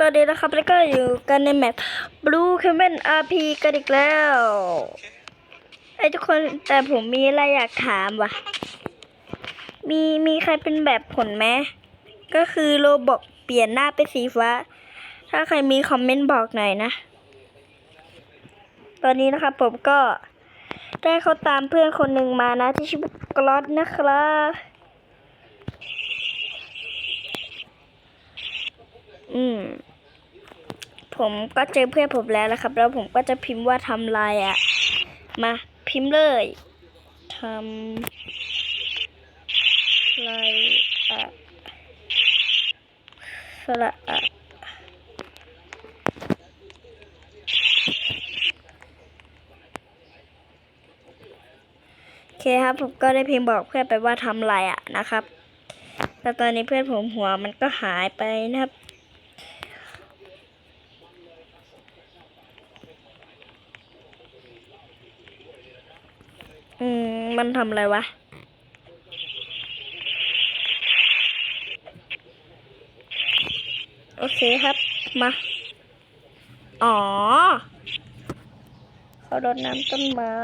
ตอนนี้นะครับแล้วก็อยู่กันในแมป Blue Cabin RP กันอีกแล้วไอ้ทุกคนแต่ผมมีอะไรอยากถามว่ะ มีมีใครเป็นแบบผลไหมก็คือโรบอกเปลี่ยนหน้าเป็นสีฟ้า ถ้าใครมีคอมเมนต์บอกหน่อยนะ ตอนนี้นะครับผมก็ได้เขาตามเพื่อนคนหนึ่งมานะที่ชื่อกรอดนะครับ อืม ผมก็เจอเพื่อนผมแล้วนะครับ แล้วผมก็จะพิมพ์ว่าทำลายอะ มาพิมพ์เลยทำลายอะสระอะโอเคครับ ผมก็ได้พิมพ์บอกเพื่อนไปว่าทำลายอะนะครับแต่ตอนนี้เพื่อนผมหัวมันก็หายไปนะครับ อื มันทำอะไรวะ โอเคครับ มา อ๋อ เขารดน้ำต้นไม้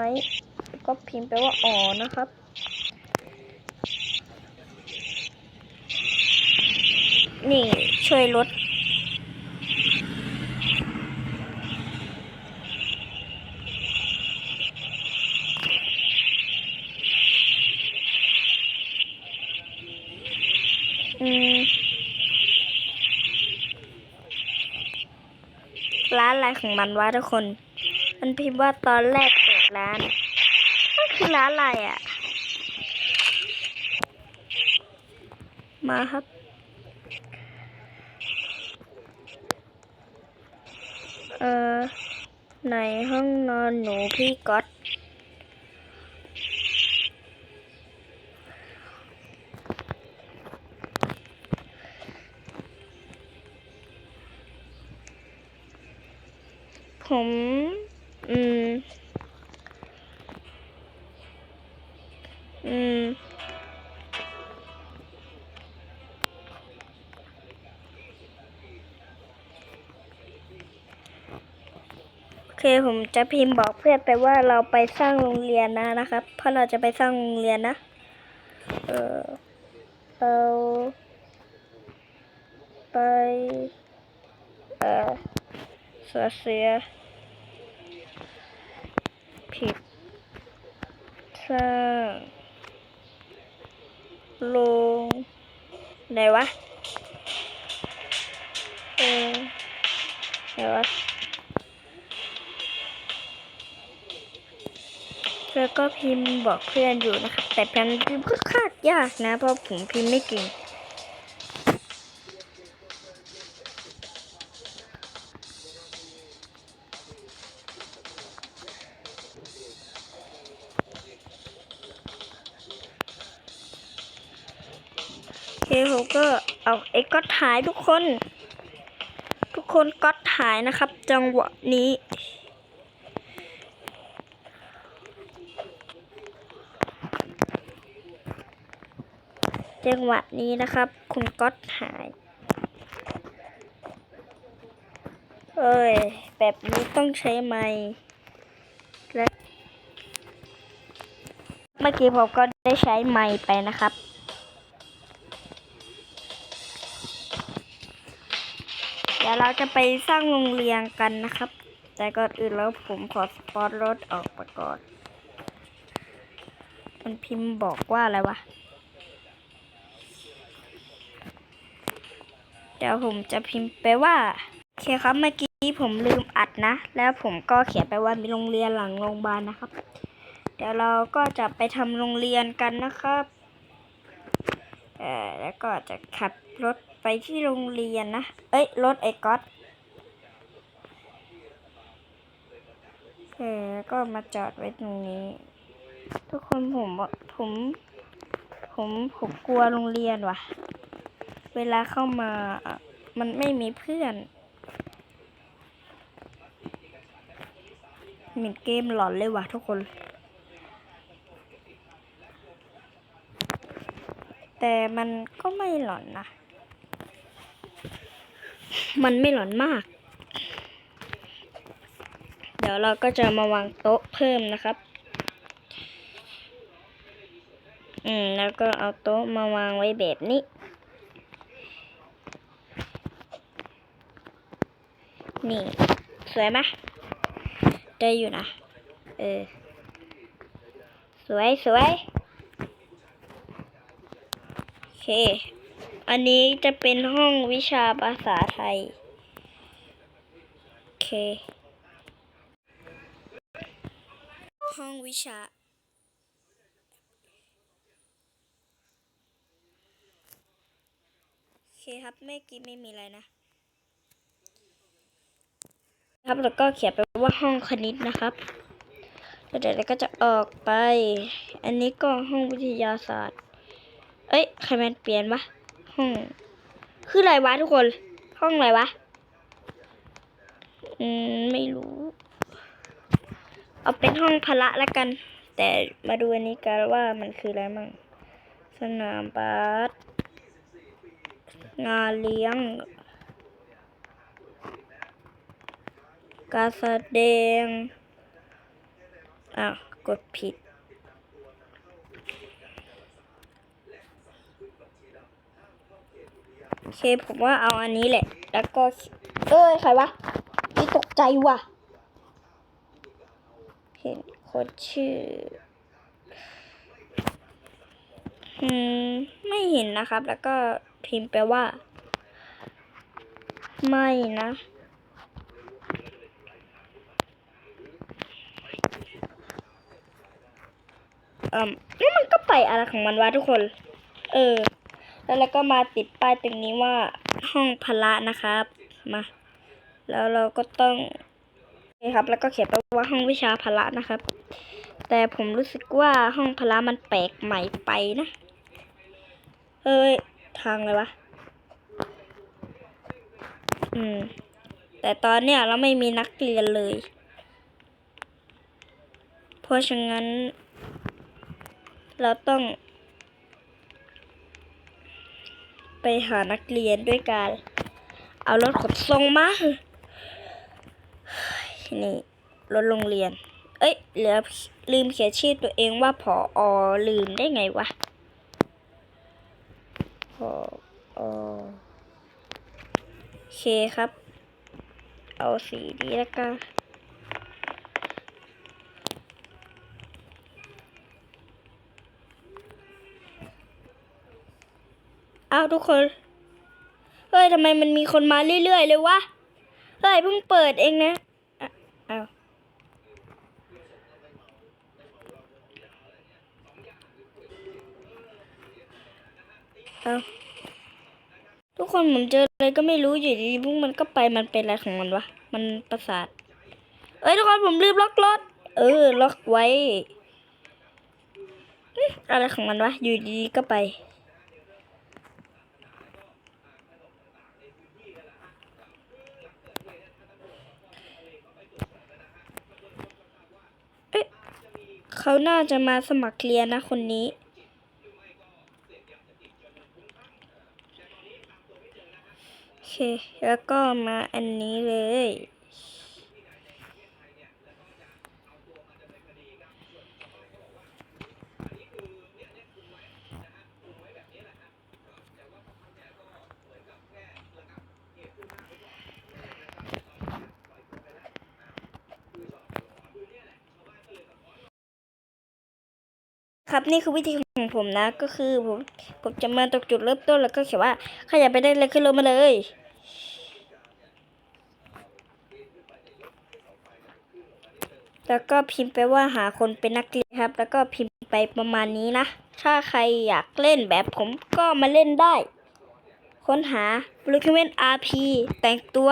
ก็พิมพ์ไปว่าอ๋อนะครับนี่ช่วยลด อืม ร้านอะไรของมันวะทุกคน มันพิมพ์ว่าตอนแรกเปิดร้านมันคือร้านอะไรอะ มาครับเอ่อในห้องนอนหนูพี่ก๊อต ผม อืม อืม โอเคผมจะพิมพ์บอกเพื่อนไปว่าเราไปสร้างโรงเรียนนะนะครับ เพราะเราจะไปสร้างโรงเรียนนะ เออเราไป เออเสียเสีย ผิดสร้างลงไหนวะเออไหนวะแล้วก็พิมพ์บอกเพื่อนอยู่นะครับแต่การพิมพ์ก็คาดยากนะ เพราะผมพิมพ์ไม่เก่ง ก็เอาไอ้ก๊อตหายทุกคน ทุกคนก๊อตหายนะครับ จังหวะนี้ จังหวะนี้นะครับ คุณก๊อตหายเอ้ย แบบนี้ต้องใช้ไม้และเมื่อกี้ผมก็ได้ใช้ไม้ไปนะครับ ยวเราจะไปสร้างโรงเรียนกันนะครับ แต่ก่อนอื่นแล้วผมขอสปอตรถออกไปก่อนมันพิมพ์บอกว่าอะไรวะ เดี๋ยวผมจะพิมพ์ไปว่าโอเคครับเมื่อกี้ผมลืมอัดนะ แล้วผมก็เขียนไปว่ามีโรงเรียนหลังโรงพยาบาลนะครับ เดี๋ยวเราก็จะไปทำโรงเรียนกันนะครับ เอ่อแล้วก็จะขับรถ ไปที่โรงเรียนนะ เอ้ย รถไอ้ก๊อตเออก็มาจอดไว้ตรงนี้ ทุกคนผมผม ผมผมกลัวโรงเรียนว่ะ เวลาเข้ามา มันไม่มีเพื่อนเหมือนเกมหลอนเลยว่ะทุกคน แต่มันก็ไม่หลอนนะ มันไม่หลอนมาก เดี๋ยวเราก็จะมาวางโต๊ะเพิ่มนะครับ อืม แล้วก็เอาโต๊ะมาวางไว้แบบนี้ นี่ สวยไหมได้อยู่นะ เออ สวยสวยโอเค อันนี้จะเป็นห้องวิชาภาษาไทย โอเค ห้องวิชา โอเคครับเมื่อกี้ไม่มีอะไรนะ ครับแล้วก็เขียนไปว่าห้องคณิตนะครับแล้วเดี๋ยวเราก็จะออกไป อันนี้ก็ห้องวิทยาศาสตร์ เอ้ยใครมันเปลี่ยนวะ ห้องคืออะไรวะทุกคน ห้องอะไรวะ อืม ไม่รู้ เอาเป็นห้องพละแล้วกัน แต่มาดูอันนี้กันว่ามันคืออะไรมั่ง สนามบาสงานเลี้ยง การแสดงอ้าวกดผิด โอ เคผมว่าเอาอันนี้แหละ แล้วก็เอ้ยใครวะนี่ตกใจว่ะ เห็นคนชื่ออืมไม่เห็นนะครับ แล้วก็พิมพ์ไปว่า ไม่นะเอ่มแล้วมันก็ไปอะไรของมันวะทุกคน เออ แล้วเราก็มาติดป้ายตรงนี้ว่าห้องพละนะครับ มา แล้วเราก็ต้องนี่ครับ แล้วก็เขียนไปว่าห้องวิชาพละนะครับ แต่ผมรู้สึกว่าห้องพละมันแปลกใหม่ไปนะ เอ้ย ทางเลยวะ อืม แต่ตอนเนี้ยเราไม่มีนักเรียนเลย เพราะฉะนั้น เราต้อง ไปหานักเรียนด้วยการ เอารถขนส่งมานี่รถโรงเรียน เอ้ยเหลือลืมเขียนชื่อตัวเองว่าผออลืมได้ไงวะผออโอเคครับ เอาสีนี้แล้วกัน อ้าวทุกคน เฮ้ยทำไมมันมีคนมาเรื่อยๆเลยวะ เฮ้ยเพิ่งเปิดเองนะเอ้าวเอาทุกคนผมเจออะไรก็ไม่รู้อยู่ดีพวกมันก็ไปมันเป็นอะไรของมันวะ มันประสาท เอ้ยทุกคนผมลืมล็อกรถ เออ ล็อกไว้ อะไรของมันวะ อยู่ดีก็ไป เอ๊ะ เขาน่าจะมาสมัครเรียนนะคนนี้ โอเค แล้วก็มาอันนี้เลย ครับนี่คือวิธีของผมนะ ก็คือผมผมจะมาตกจุดเริ่มต้นแล้วก็เขียนว่าใครอยากไปได้เลยขึ้นรถมาเลยแล้วก็พิมพ์ไปว่าหาคนเป็นนักเรียนครับ แล้วก็พิมพ์ไปประมาณนี้นะ ถ้าใครอยากเล่นแบบผมก็มาเล่นได้ ค้นหา b l u e c o m e n RP แต่งตัว